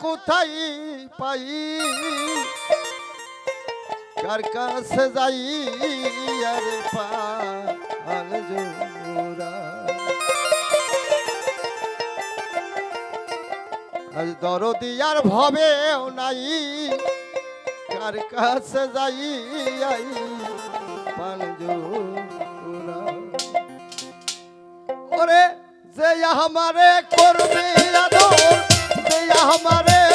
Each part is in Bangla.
কোথায় পাই? কার কাছে যাই আর আজ দরদি আর ভবেও নাই। কার কাছে যাই আই পাল ওরে যে আমারে করবে আমারে।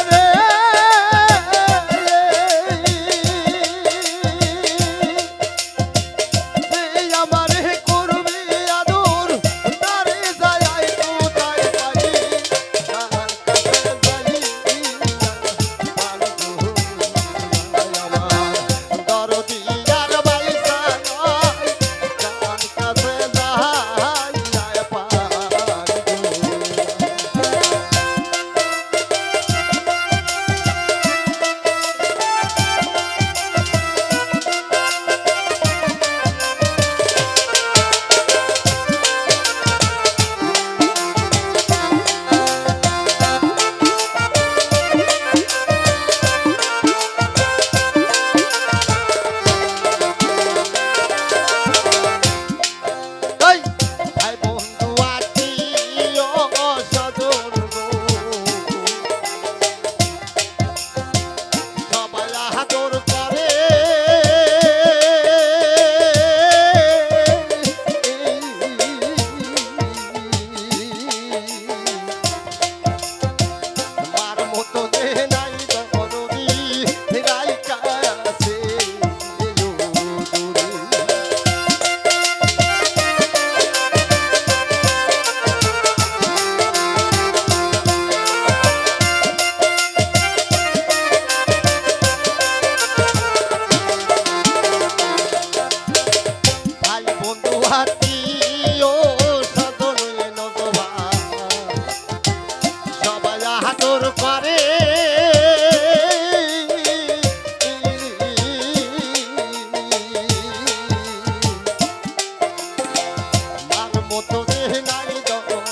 মতো নাই জগৎ।